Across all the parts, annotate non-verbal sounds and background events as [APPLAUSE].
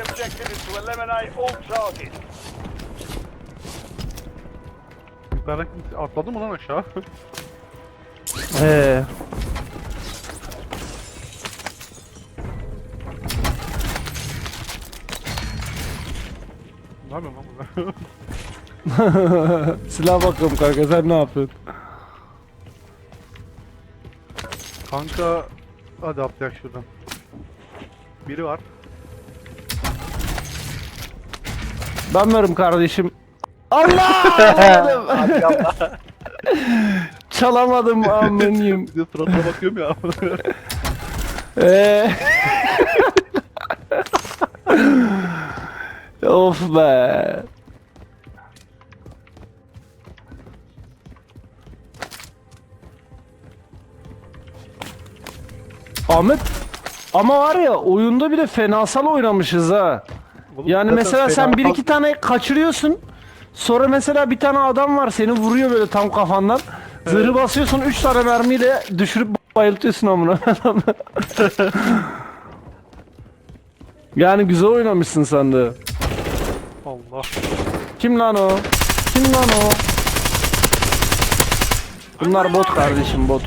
objective is to eliminate all targets. Yukarıdan kimse atladı mı lan aşağı? He. ne yapıyorsun lan burada? [LAUGHS] Silah bakıyorum kanka sen ne yapıyorsun? Kanka hadi atlayak şuradan. Biri var. Ben varım kardeşim. Allah! [LAUGHS] [LAUGHS] Çalamadım amenyim. Bir de suratına bakıyorum ya. [LAUGHS] Eee. of be. Ahmet ama var ya oyunda bile fenasal oynamışız ha. Yani zaten mesela sen bir iki tane kaçırıyorsun. Sonra mesela bir tane adam var seni vuruyor böyle tam kafandan. Zırhı basıyorsun 3 tane mermiyle düşürüp bayıltıyorsun amına. [LAUGHS] yani güzel oynamışsın sen de. Allah. Kim lan o? Kim lan o? Bunlar bot kardeşim bot.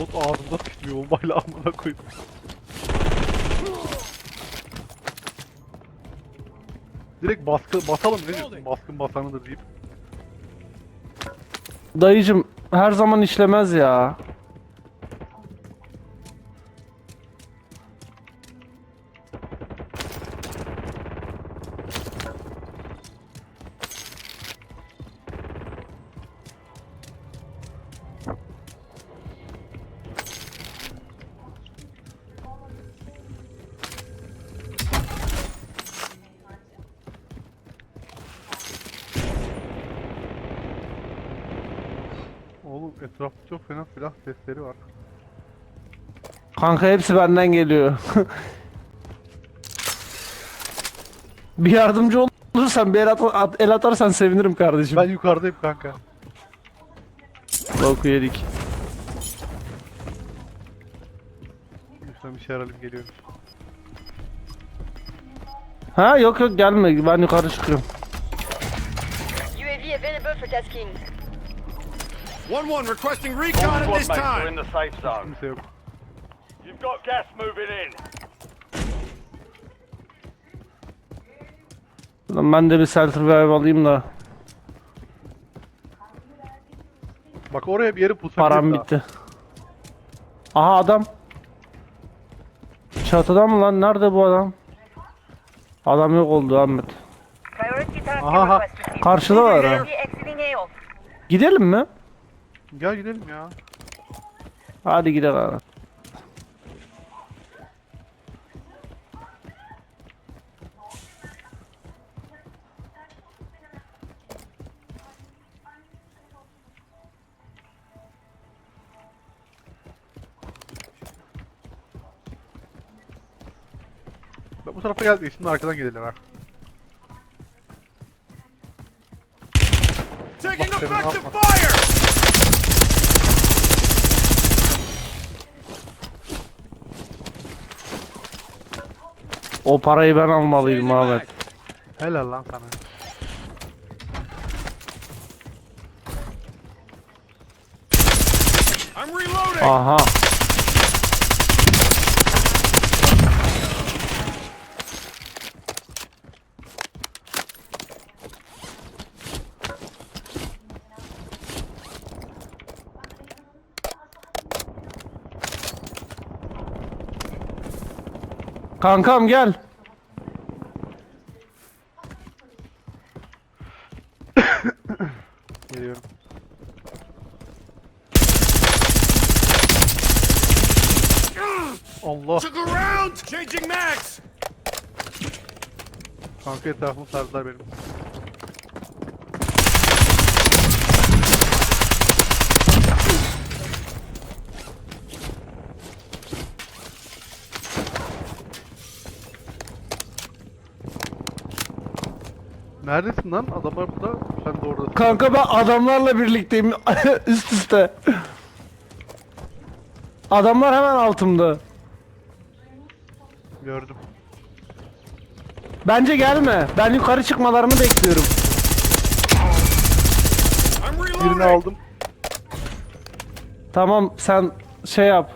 Bot ağzında sıkmıyor bombayla amına koyayım. Direkt baskı basalım ne diyorsun? Baskın basanıdır deyip. Dayıcım her zaman işlemez ya. Silah sesleri var. Kanka hepsi benden geliyor. [LAUGHS] bir yardımcı olursan bir el, at- at- el atarsan sevinirim kardeşim. Ben yukarıdayım kanka. Boku yedik. Lütfen bir şey arayayım geliyorum. Ha yok yok gelme ben yukarı çıkıyorum. UAV available for tasking. 1-1 requesting recon at this are in time. the safe zone. Kimse yok. You've got gas moving in. Lan ben de bir self revive alayım da Bak oraya bir yere pusabiliriz param daha. bitti. Aha adam. Çatıda mı lan? Nerede bu adam? Adam yok oldu Ahmet. Priority target Aha. request received. Karşıda var ha. UAV exiting AO. Gidelim mi? Gel gidelim ya. Hadi gidelim abi. Bak bu tarafa geldik şimdi arkadan gidelim ha. Taking effective fire! O parayı ben almalıydım Ahmet. Helal lan sana. I'm reloading! Aha. Kankam gel. Geliyorum. Allah Took a round! Changing mags! kanka etrafımı sardılar benim. Neredesin lan? Adamlar burada, sen de oradasın. Kanka ben adamlarla birlikteyim [LAUGHS] üst üste. Adamlar hemen altımda. Gördüm. Bence gelme. Ben yukarı çıkmalarını bekliyorum. Birini aldım. Tamam sen şey yap.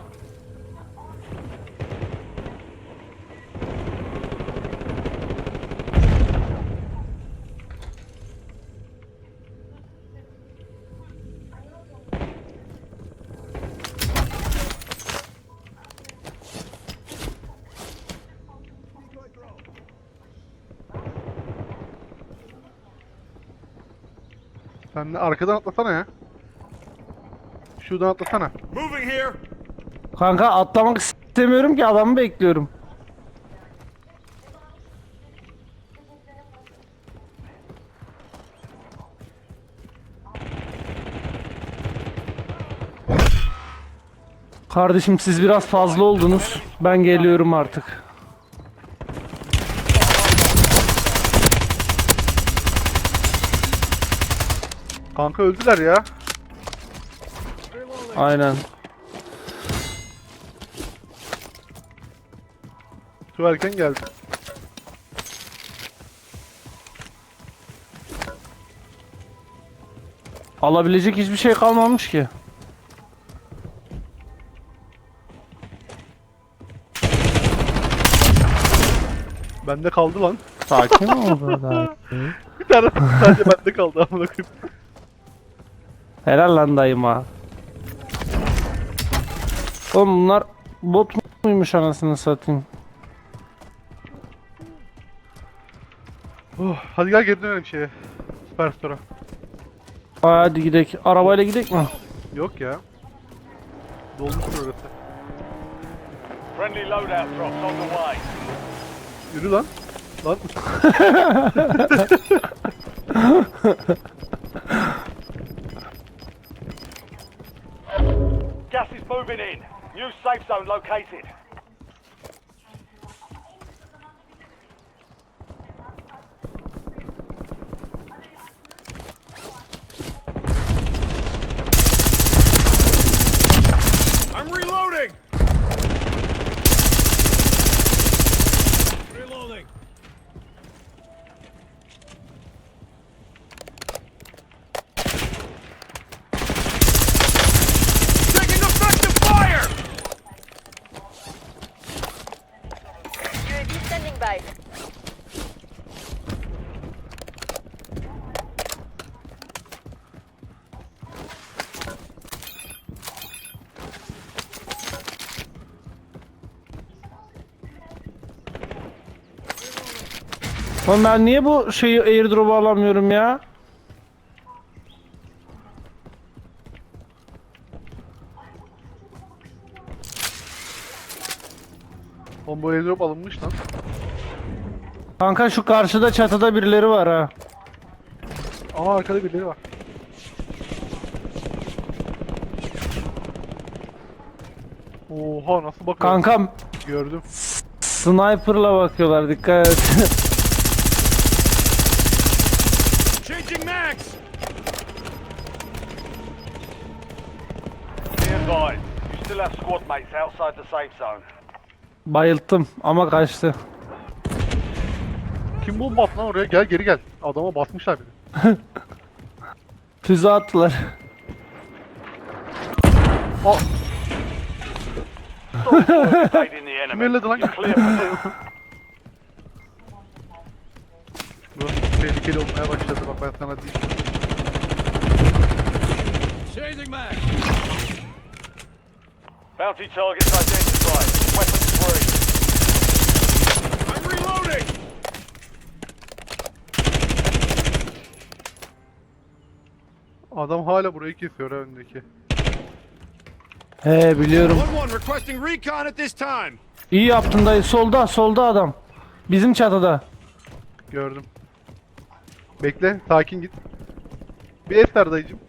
Sen de arkadan atlasana ya. Şuradan atlasana. Moving here. Kanka atlamak istemiyorum ki adamı bekliyorum. Kardeşim siz biraz fazla oldunuz. Ben geliyorum artık. Kanka öldüler ya. Aynen. Şu erken geldi. Alabilecek hiçbir şey kalmamış ki. Bende kaldı lan. Sakin ol be [LAUGHS] Bir tane sadece bende kaldı amına koyayım. Helal lan dayıma. Oğlum bunlar bot muymuş anasını satayım. Oh, hadi gel geri dönelim şeye. Superstore'a. Hadi gidelim. Arabayla gidelim mi? Yok ya. Dolmuştur orası. Friendly loadout drops on the way. Yürü lan. Lan [LAUGHS] [LAUGHS] zone located. Standing by. Oğlum ben niye bu şeyi airdrop'u alamıyorum ya? Combo airdrop alınmış lan. Kanka şu karşıda çatıda birileri var ha. Aa arkada birileri var. Oha nasıl bakıyor? Kankam Gördüm. sniper'la bakıyorlar dikkat et. Changing mags. Be advised, you still have squad mates outside the safe zone. Bayılttım ama kaçtı. Kim bomba attı lan oraya? Gel geri gel. Adama basmışlar beni. [LAUGHS] Füze attılar. Aa in the enemy. kim elledi lan? Burası tehlikeli olmaya başladı bak ben sana diyeyim. Bounty targets identified. Weapons free. I'm reloading. Adam hala burayı kesiyor ha öndeki. He biliyorum. İyi yaptın dayı. Solda, solda adam. Bizim çatıda. Gördüm. Bekle sakin git. Bir Ester dayıcım.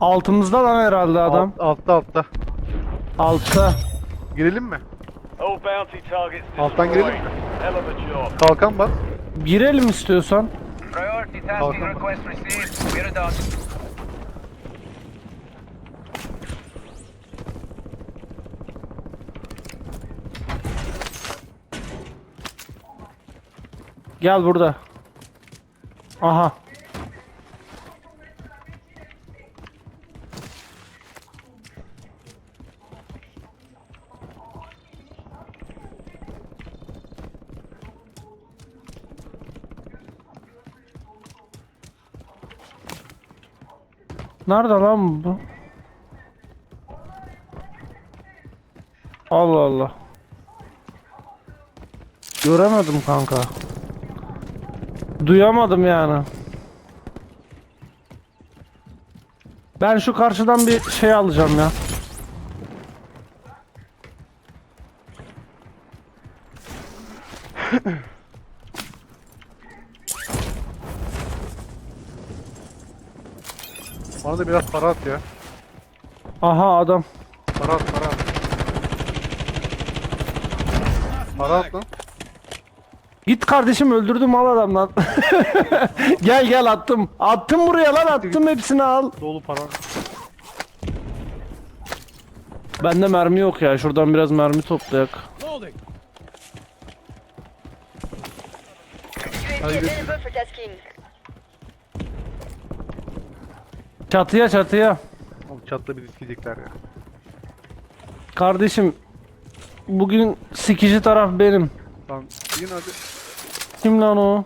Altımızda lan herhalde adam. Alt, altta altta. Altta. Girelim mi? Alttan girelim mi? Kalkan bas. Girelim istiyorsan. Priority tasking request received. We're done. Gel burada. Aha. Nerede lan bu? Allah Allah. Göremedim kanka. Duyamadım yani. Ben şu karşıdan bir şey alacağım ya. Bana da biraz para at ya. Aha adam. Para at para at. Para at lan. Git kardeşim öldürdüm al adamdan. [LAUGHS] gel gel attım. Attım buraya lan attım hepsini al. Dolu para. Bende mermi yok ya. Şuradan biraz mermi toplayak. Loading. UAV available for tasking. Çatıya çatıya. Oğlum çatla bizi sikecekler ya. Kardeşim bugün sikici taraf benim. Lan yine hadi. Kim lan o?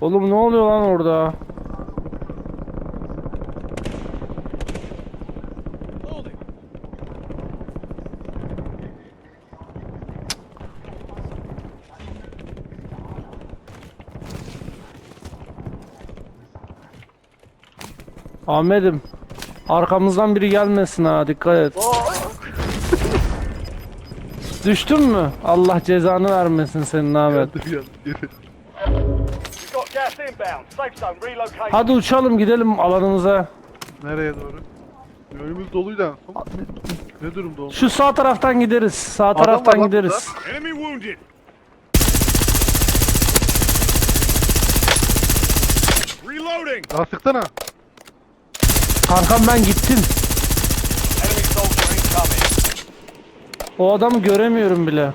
Oğlum ne oluyor lan orada? Ahmet'im. Arkamızdan biri gelmesin ha dikkat et. Düştün mü? Allah cezanı vermesin senin Ahmet. Hadi uçalım gidelim alanımıza. Nereye doğru? Önümüz doluydu en son. Ne durumda oğlum? Şu sağ taraftan gideriz. Sağ var taraftan lan gideriz. Enemy wounded. Reloading. Daha sıksana. Kankam ben gittim. Enemy soldier incoming. O adamı göremiyorum bile.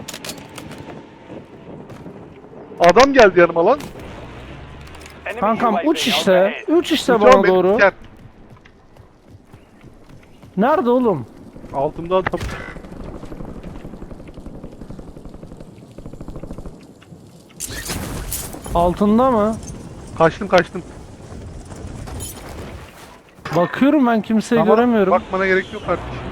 Adam geldi yanıma lan. Kankam uç işte. Uç işte Uçağım bana benim, doğru. gel. Nerede oğlum? Altımda adam. Altında mı? Kaçtım kaçtım. Bakıyorum ben kimseyi Tamam, göremiyorum. Bakmana gerek yok kardeşim.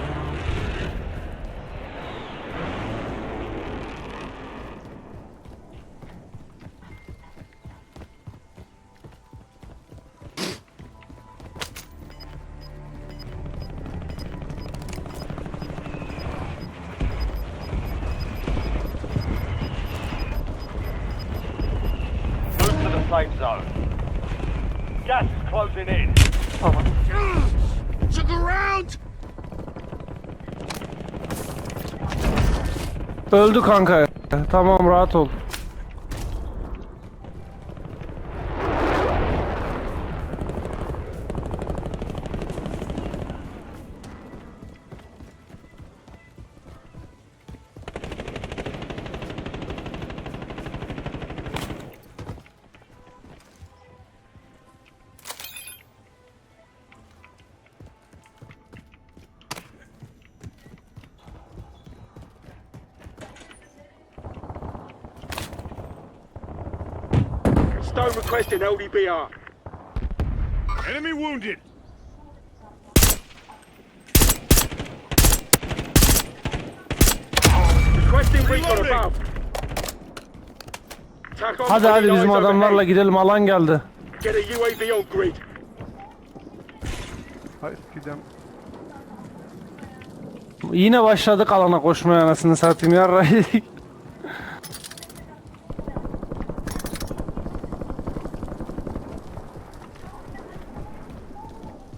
Öldü kanka. Tamam rahat ol. Stone requesting LDBR. Enemy wounded. Requesting recon above. Hadi hadi bizim adamlarla gidelim alan geldi. Get a UAV on grid. Hay sikeceğim. Yine başladık alana koşmaya anasını satayım ya. [LAUGHS]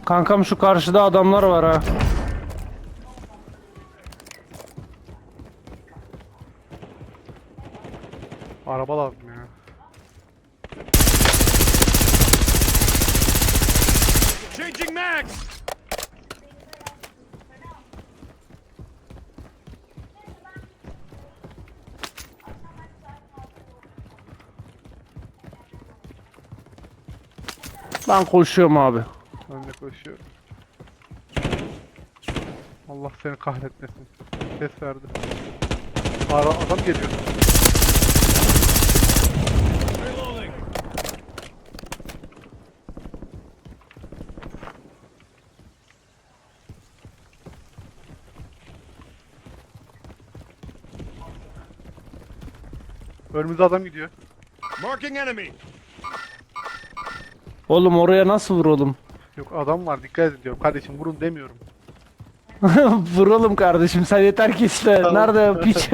Kankam şu karşıda adamlar var ha. Araba lazım ya. Changing mag. Ben koşuyorum abi. Koşuyorum. Allah seni kahretmesin. Ses verdi. Ara adam geliyor. Önümüzde adam gidiyor. Marking enemy. Oğlum oraya nasıl vuralım? Yok adam var dikkat edin diyorum. Kardeşim vurun demiyorum. [LAUGHS] vuralım kardeşim sen yeter ki iste. Tamam. Nerede piç? [LAUGHS]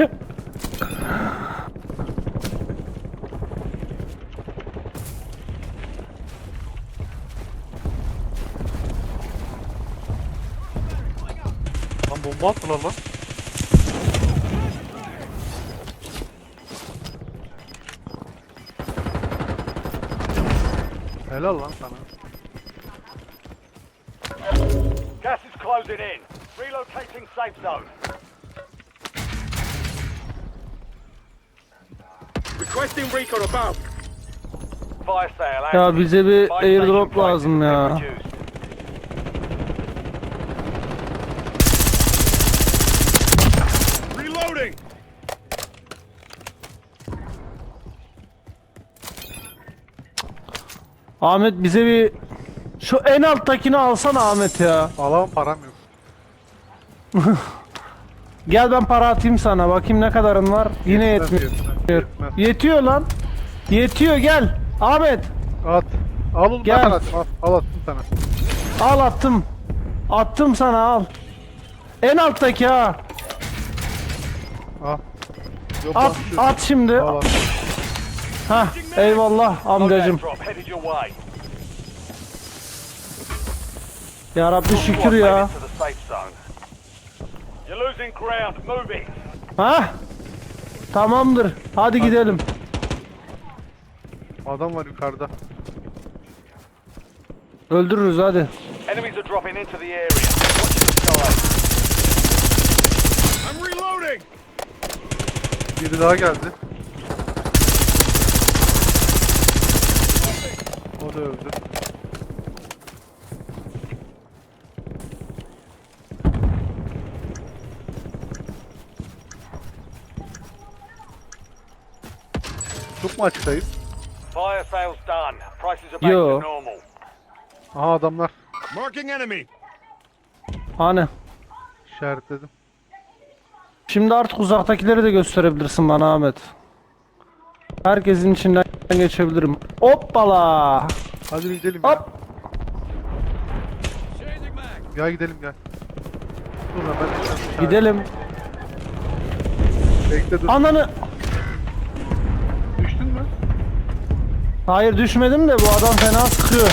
Lan bomba attılar lan. Helal lan sana. Closing in. Relocating safe zone. Requesting recon above. Fire sale Ya bize bir airdrop lazım ya. Reloading. Ahmet bize bir şu en alttakini alsana Ahmet ya. Alamam param yok. [LAUGHS] Gel ben para atayım sana. Bakayım ne kadarın var. Yine Yetmez, yetmiyor. yetmez, yetmez. Yetiyor lan. Yetiyor gel. Ahmet At. Al oğlum Gel. ben sana atayım. Al, al attım sana. al attım. Attım sana al. En alttaki ha. Al. Yok, At lan, at şimdi. Al, al. Ha eyvallah amcacım. Ya Rabbi şükür ya. it to the safe zone. You're losing ground. Move it. Ha? Tamamdır. Hadi gidelim. Adam var yukarıda. Öldürürüz hadi. Enemies are dropping into the area. Watch the sky. I'm reloading. Biri daha geldi. O da öldü. Çok mu açıktayız? Fire sale's done. Prices are back Yo. to normal. Aha adamlar. Marking enemy. Hani. İşaretledim. Şimdi artık uzaktakileri de gösterebilirsin bana Ahmet. Herkesin içinden geçebilirim. Hoppala. Hadi bir gidelim ya. Hop. Gel gidelim gel. Dur lan ben de şöyle işaret- Gidelim. Bekle dur. Ananı. Hayır düşmedim de bu adam fena sıkıyor.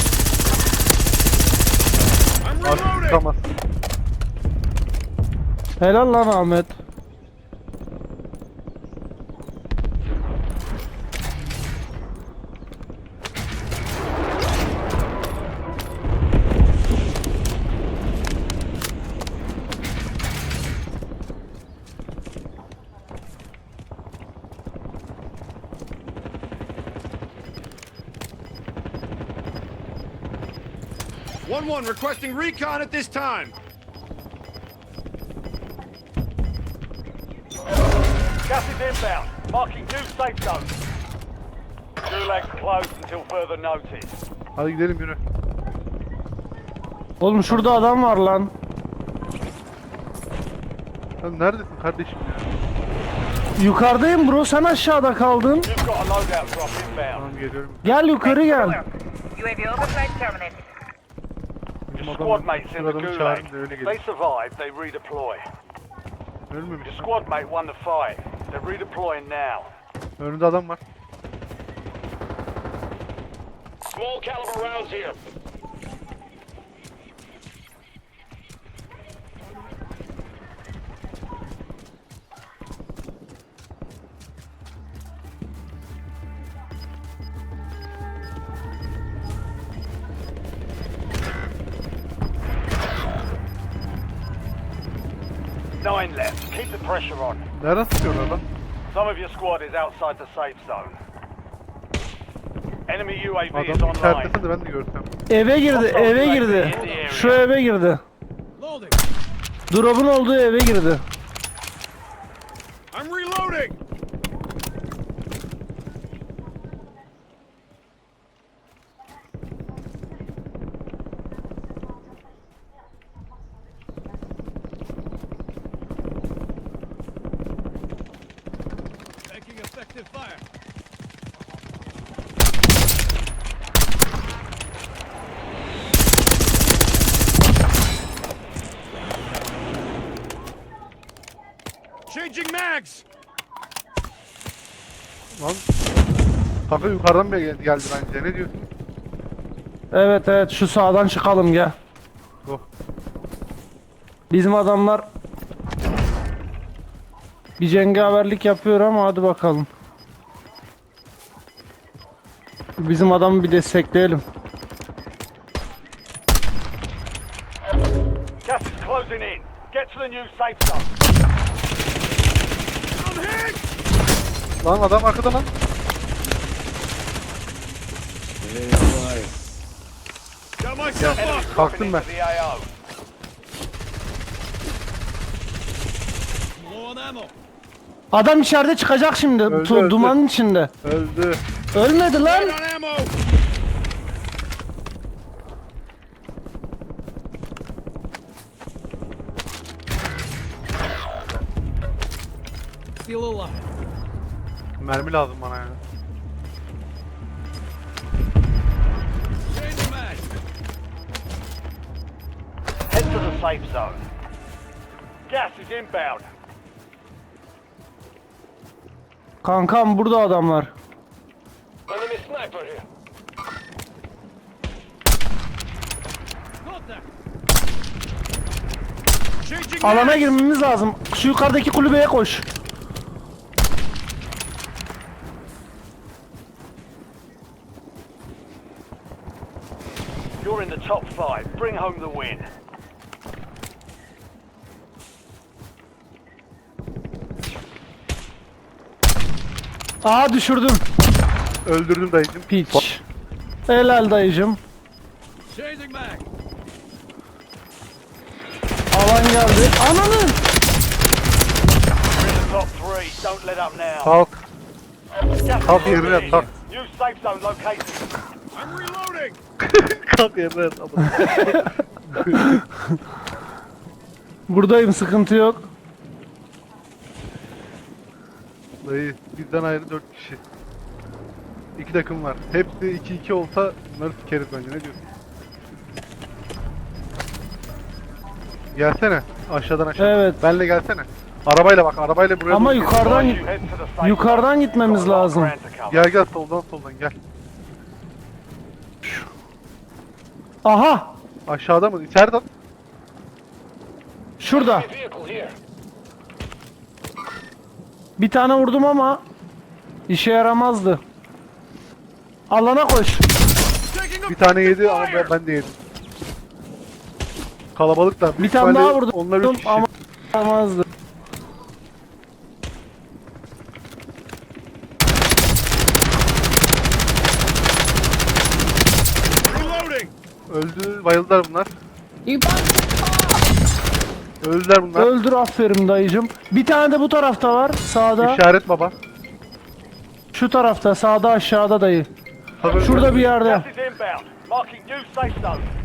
Artık tutamaz. Helal lan Ahmet. One one requesting recon at this time. Gas is inbound. Marking new safe zone. Gulag closed until further notice. Hadi gidelim yürü. Oğlum şurada adam var lan. Sen neredesin kardeşim ya? Yukarıdayım bro sen aşağıda kaldın. You've got a loadout drop inbound. Tamam geliyorum. Gel yukarı gel. UAV overflight terminated. Bizim Your squad mates in the adamı Gulag. çağırın da öyle They gelin. survive, they redeploy. Ölmemiş. Your squad mate won the fight. They're redeploying now. Önünde adam var. Small caliber rounds here. Pressure on. Nereden sıkıyorlar lan? Some of your squad is outside the safe zone. Enemy UAV is Adam online. içeridesinde ben de görsem. Eve girdi, eve girdi. Şu eve girdi. Drop'un olduğu eve girdi. Kanka yukarıdan bile geldi, geldi bence. Ne diyorsun? Evet evet şu sağdan çıkalım gel. Go. Bizim adamlar bir cengaverlik yapıyor ama hadi bakalım. Bizim adamı bir destekleyelim. Gas is closing in. Get to the new safe zone. I'm hit. Lan adam arkada lan. Kalktım ben. Adam içeride çıkacak şimdi. Öldü, tu- öldü. Dumanın içinde. Öldü. Ölmedi lan. Mermi lazım bana ya. Safe zone. Gas is inbound. Kankam burada adamlar. Enemy sniper here. Alana girmemiz lazım. Şu yukarıdaki kulübeye koş. You're in the top five. Bring home the win. Aa düşürdüm. Öldürdüm dayıcım. Piç. Helal dayıcım. Alan geldi. Ananı. Top three. Don't let up now. Kalk. Yerine yat, kalk. New safe zone located. I'm reloading. Kalk yerine yat adam. Buradayım sıkıntı yok. Dayı bizden ayrı 4 kişi. İki takım var. Hepsi 2-2 olsa bunları sikeriz bence. Ne diyorsun? Gelsene. Aşağıdan aşağı. Evet. Benle gelsene. Arabayla bak. Arabayla buraya Ama doğru gel. yukarıdan yukarıdan gitmemiz lazım. Gel gel soldan soldan gel. Aha. Aşağıda mı? İçeriden. Şurada. Bir tane vurdum ama işe yaramazdı. Alana koş. Bir tane yedi ama ben, ben de yedim. Kalabalıklar. Bir Büyük tane daha vurdum Onlar 3 kişi. ama yaramazdı. Öldü. Bayıldılar bunlar. Öldüler bunlar. Öldür aferin dayıcım. Bir tane de bu tarafta var. Sağda. İşaret baba. Şu tarafta. Sağda aşağıda dayı. Tabii Şurada bir yerde.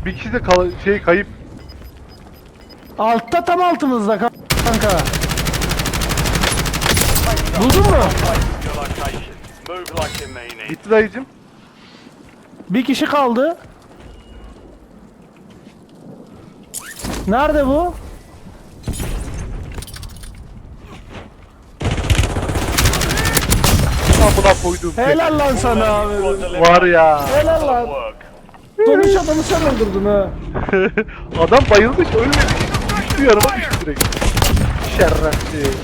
Bir kişi de kal şey kayıp. Altta tam altımızda kan- kanka. Buldun mu? Gitti dayıcım. Bir kişi kaldı. Nerede bu? Amına koyduğum. Helal lan sana abi. Var ya. Helal lan. Sonuç adamı sen öldürdün ha. [LAUGHS] Adam bayılmış ölmedi. Düştü yanıma düştü direkt. Şerefsiz.